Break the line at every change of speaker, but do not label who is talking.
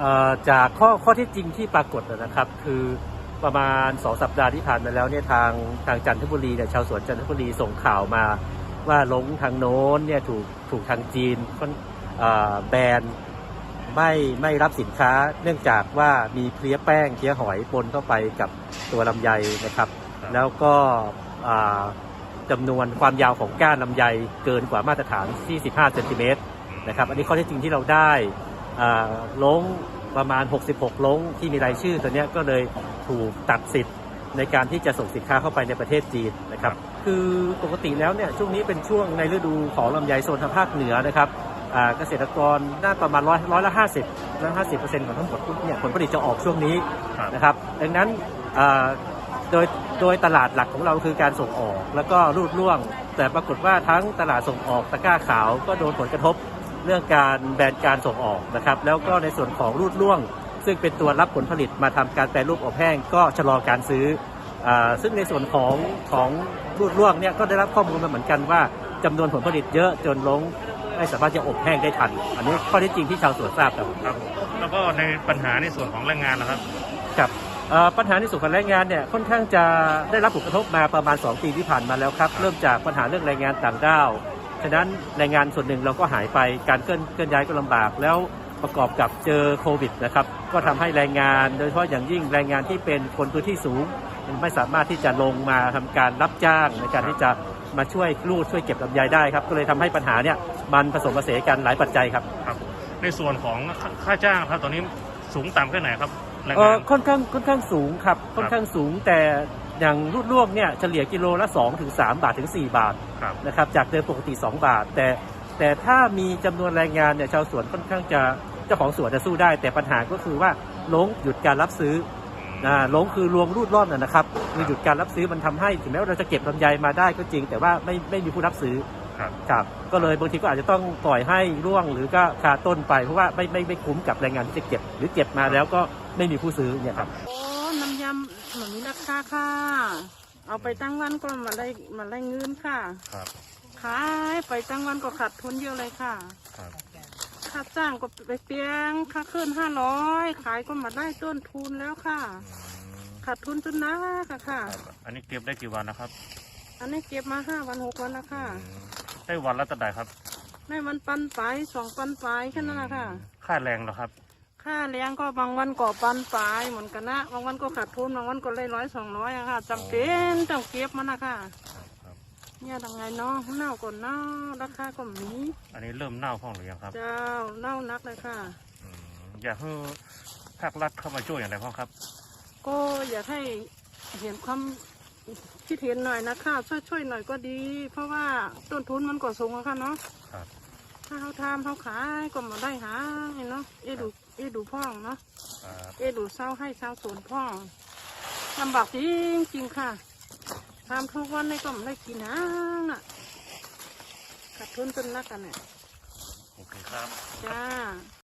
เอ่อจากข้อข้อที่จริงที่ปรากฏนะครับ คือประมาณสองสัปดาห์ที่ผ่านมาแล้วเนี่ยทางทางจันทบุรีเนี่ยชาวสวนจันทบุรีส่งข่าวมา ว่าลงทางโน้นเนี่ยถูกถูกทางจีนค่อนเอ่อแบนไม่ไม่รับสินค้า เนื่องจากว่ามีเพลี้ยแป้งเพลี้ยหอยปนเข้าไปกับตัวลำไยนะครับ
ครับ
แล้วก็อ่าจำนวนความยาวของก้านลำไยเกินกว่ามาตรฐานที่ 15เซนติเมตรนะครับ อันนี้ข้อเท็จจริงที่เราได้อ่า ลงประมาณ 66 ลงที่มีรายชื่อตัวเนี้ยก็เลยถูกตัดสิทธิ์ในการที่จะส่งสินค้าเข้าไปในประเทศจีนนะครับ คือปกติแล้วเนี่ยช่วงนี้เป็นช่วงในฤดูของลำไยโซนทางภาคเหนือนะครับอ่าเกษตรกรน่าประมาณร้อยร้อยละห้าสิบร้อยห้าสิบเปอร์เซ็นต์ของทั้งหมดเนี่ยผลผลิตจะออกช่วงนี้
ครับ
นะครับ ดังนั้นอ่าโดยโดยตลาดหลักของเราคือการส่งออกแล้วก็รูดร่วง แต่ปรากฏว่าทั้งตลาดส่งออกตะกร้าขาวก็โดนผลกระทบ เรื่องการแบนการส่งออกนะครับ แล้วก็ในส่วนของรูดร่วง ซึ่งเป็นตัวรับผลผลิตมาทำการแปรรูปอบแห้งก็ชะลอการซื้ออาซึ่งในส่วนของของรูดร่วงเนี่ยก็ได้รับข้อมูลมาเหมือนกันว่าจำนวนผลผลิตเยอะจนลงไม่สามารถจะอบแห้งได้ทัน อันนี้ข้อเท็จจริงที่ชาวสวนทราบครับ
ครับ แล้วก็ในปัญหาในส่วนของแรงงานนะครับ
ครับเอ่อปัญหาในส่วนของแรงงานเนี่ยค่อนข้างจะได้รับผลกระทบมาประมาณ 2 ปีที่ผ่านมาแล้วครับ เริ่มจากปัญหาเรื่องแรงงานต่างด้าว ฉะนั้นแรงงานส่วนหนึ่งเราก็หายไปการเคลื่อนเคลื่อนย้ายก็ลำบาก แล้วประกอบกับเจอโควิดนะครับก็ทำให้แรงงานโดยเฉพาะอย่างยิ่งแรงงานที่เป็นคนพื้นที่สูง ไม่สามารถที่จะลงมาทำการรับจ้างในการที่จะมาช่วยรูดช่วยเก็บลำไยได้ครับก็เลยทำให้ปัญหาเนี่ยมันผสมผสานกันหลายปัจจัยครับ
ครับ ในส่วนของค่าค่าจ้างครับตอนนี้สูงต่ำแค่ไหนครับแรงา
เอองค่อนข้างค่อนข้างสูงครับค่อนข้างสูงแต่ อย่างรูดล่วงเนี่ยเฉลี่ยกิโลละ2ถึง3บาทถึง 4 บาท
ครับ
นะครับจากเดิมปกติ 2 บาท แต่แต่ถ้ามีจำนวนแรงงานเนี่ยชาวสวนค่อนข้างจะเจ้าของสวนจะสู้ได้ แต่ปัญหาก็คือว่าลงหยุดการรับซื้อนะลงคือรวงรูดร่อนนะนะครับคือหยุดการรับซื้อมันทำให้ถึงแม้ว่าเราจะเก็บลำไยมาได้ก็จริง แต่ว่าไม่ไม่มีผู้รับซื้อ
ครับ
ครับก็เลยบางทีก็อาจจะต้องปล่อยให้ร่วงหรือก็คาต้นไปเพราะว่าไม่ไม่ไม่คุ้มกับแรงงานที่จะเก็บ หรือเก็บมาแล้วก็ไม่มีผู้ซื้อเนี่ยครับ
โอ้น้ำยำเหมือนมีราคาค่ะ เอาไปตั้งวันก็มาได้มาได้เงินค่ะ
ครับ
ขายไปตั้งวันก็ขาดทุนเยอะเลยค่ะ
ครับ
ค่าจ้างก็ไปเปียงค่าขึ้นห้าร้อยขายก็มาได้ต้นทุนแล้วค่ะขาดทุนจนนะค่ะค่ะ
ครับอันนี้เก็บได้กี่วันนะครับ
อันนี้เก็บมาห้าวันหกวันแล้วค่ะ
ได้วันละเท่าไหร่ครับ
ในวันปันไปสองปันไปแค่นั้นแหละค่ะ
ค่าแรงเหรอครับ
ค่าเลี้ยงก็บางวันก็ปันปลายเหมือนกันนะ บางวันก็ขาดทุนบางวันก็เลยร้อยสองร้อยอะค่ะจำเป็นต้องเก็บมันนะคะ
ครับ
เนี่ยทำไงเนาะเน่าก่อนเน่าราคาก็มี
อันนี้เริ่มเน่าห้องหรือยังครับ
เจ้าเน่านักเลยค่ะ
อืมอยากให้ภาครัฐเข้ามาช่วยอย่างไรบ้างครับ
ก็อยากให้เห็นความคิดเห็นหน่อยนะคะช่วยช่วยหน่อยก็ดี เพราะว่าต้นทุนมันก็สูงอะค่ะเนาะ
ครับ
ถ้าเขาทำเขาขายก็มาได้หาเนาะเอดู เอดูพ่องเนาะ
ครับ
เอดูเศร้าให้ชาวสวนพ่อลำบากจริงจริงๆค่ะทำทุกวันนี่ก็ไม่ได้กินนะน่ะขาดทุนจนนักกันเนี่ย
โอเคครับ
จ้า